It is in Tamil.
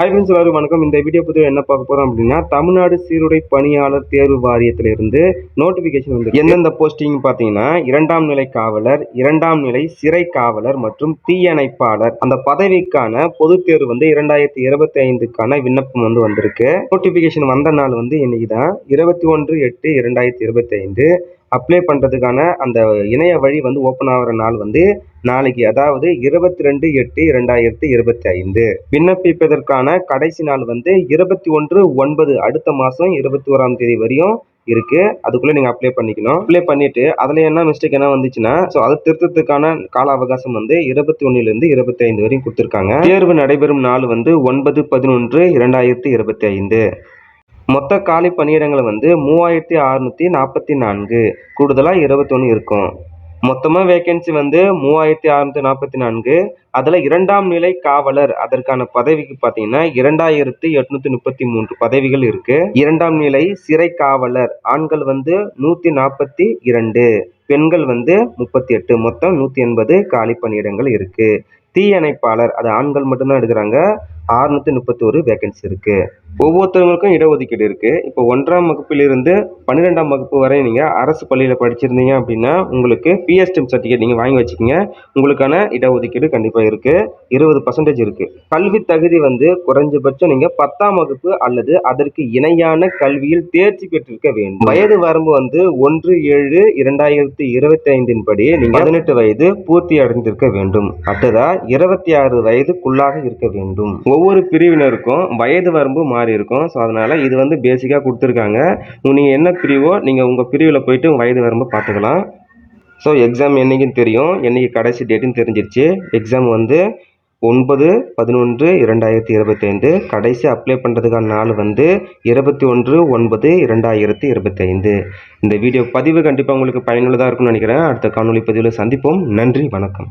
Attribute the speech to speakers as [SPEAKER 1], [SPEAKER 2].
[SPEAKER 1] ஹாய் ஃப்ரெண்ட்ஸ் எல்லாரும் வணக்கம். இந்த வீடியோ பற்றி என்ன பார்க்க போகிறோம் அப்படின்னா தமிழ்நாடு சீருடை பணியாளர் தேர்வு வாரியத்திலிருந்து நோட்டிஃபிகேஷன் வந்து எந்தெந்த போஸ்டிங் பார்த்தீங்கன்னா இரண்டாம் நிலை காவலர் இரண்டாம் நிலை சிறை காவலர் மற்றும் தீயணைப்பாளர். அந்த பதவிக்கான பொதுத் தேர்வு வந்து இரண்டாயிரத்தி இருபத்தி ஐந்துக்கான விண்ணப்பம் வந்து வந்திருக்கு. நோட்டிஃபிகேஷன் வந்த நாள் வந்து இன்னைக்கு தான் இருபத்தி ஒன்று எட்டு இரண்டாயிரத்தி இருபத்தி ஐந்து அப்ளை பண்ணுறதுக்கான அந்த இணைய வழி வந்து ஓப்பன் ஆகிற நாள் வந்து நாளைக்கு அதாவது இருபத்தி ரெண்டு எட்டு இரண்டாயிரத்தி இருபத்தி ஐந்து விண்ணப்பிப்பதற்கான கடைசி நாள் வந்து இருபத்தி ஒன்று ஒன்பது அடுத்த மாதம் இருபத்தி ஓராம் தேதி வரையும் இருக்கு. அதுக்குள்ளே நீங்கள் அப்ளை பண்ணிக்கணும். அப்ளை பண்ணிட்டு அதில் என்ன மிஸ்டேக் என்ன வந்துச்சுன்னா ஸோ அது திருத்தத்துக்கான கால அவகாசம் வந்து இருபத்தி ஒன்றுலேருந்து இருபத்தி ஐந்து வரையும் கொடுத்துருக்காங்க. தேர்வு நடைபெறும் நாள் வந்து ஒன்பது பதினொன்று இரண்டாயிரத்தி இருபத்தி ஐந்து மொத்த காலி பணியிடங்கள் வந்து மூவாயிரத்தி அறுநூத்தி நாற்பத்தி நான்கு. கூடுதலாக இருபத்தொன்று இருக்கும். மொத்தமாக வேக்கன்சி வந்து மூவாயிரத்தி அறுநூத்தி நாற்பத்தி நான்கு. அதில் இரண்டாம் நிலை காவலர் அதற்கான பதவிக்கு பார்த்தீங்கன்னா இரண்டாயிரத்தி எட்நூத்தி முப்பத்தி மூன்று பதவிகள் இருக்கு. இரண்டாம் நிலை சிறை காவலர் ஆண்கள் வந்து நூற்றி நாற்பத்தி இரண்டு பெண்கள் வந்து முப்பத்தி எட்டு. மொத்தம் நூற்றி எண்பது காலி பணியிடங்கள் இருக்கு. தீயணைப்பாளர் அது ஆண்கள் மட்டும்தான் எடுக்கிறாங்க. அறுநூத்தி முப்பத்தோரு வேக்கன்சி இருக்கு. ஒவ்வொருத்தவங்களுக்கும் இடஒதுக்கீடு இருக்குது இப்போ ஒன்றாம் வகுப்பிலிருந்து பன்னிரெண்டாம் வகுப்பு வரை நீங்கள் அரசு பள்ளியில் படிச்சிருந்தீங்க அப்படின்னா உங்களுக்கு பிஎஸ்டிஎம் சர்டிஃபிகேட் நீங்கள் வாங்கி வச்சுக்கோங்க. உங்களுக்கான இடஒதுக்கீடு கண்டிப்பாக இருக்குது இருபது பர்சன்டேஜ் இருக்குது கல்வி தகுதி வந்து குறைஞ்சபட்சம் நீங்கள் பத்தாம் வகுப்பு அல்லது அதற்கு இணையான கல்வியில் தேர்ச்சி பெற்றிருக்க வேண்டும். வயது வரம்பு வந்து ஒன்று ஏழு இரண்டாயிரத்தி இருபத்தி ஐந்தின் படி நீங்கள் பதினெட்டு வயது பூர்த்தி அடைந்திருக்க வேண்டும். அடுத்ததாக இருபத்தி ஆறு வயதுக்குள்ளாக இருக்க வேண்டும். ஒவ்வொரு பிரிவினருக்கும் வயது வரம்பு மாதிரி இருக்கும். ஸோ அதனால் இது வந்து பேசிக்காக கொடுத்துருக்காங்க. நீங்கள் என்ன பிரிவோ நீங்கள் உங்கள் பிரிவில் போயிட்டு வயது வரம்பு பார்த்துக்கலாம். ஸோ எக்ஸாம் என்றைக்குன்னு தெரியும். என்றைக்கு கடைசி டேட்டுன்னு தெரிஞ்சிருச்சு. எக்ஸாம் வந்து ஒன்பது பதினொன்று இரண்டாயிரத்தி இருபத்தைந்து. கடைசி அப்ளை பண்ணுறதுக்கான நாள் வந்து இருபத்தி ஒன்று ஒன்பது இரண்டாயிரத்தி இருபத்தைந்து. இந்த வீடியோ பதிவு கண்டிப்பாக உங்களுக்கு பயனுள்ளதாக இருக்கும்னு நினைக்கிறேன். அடுத்த காணொலி பதிவில் சந்திப்போம். நன்றி வணக்கம்.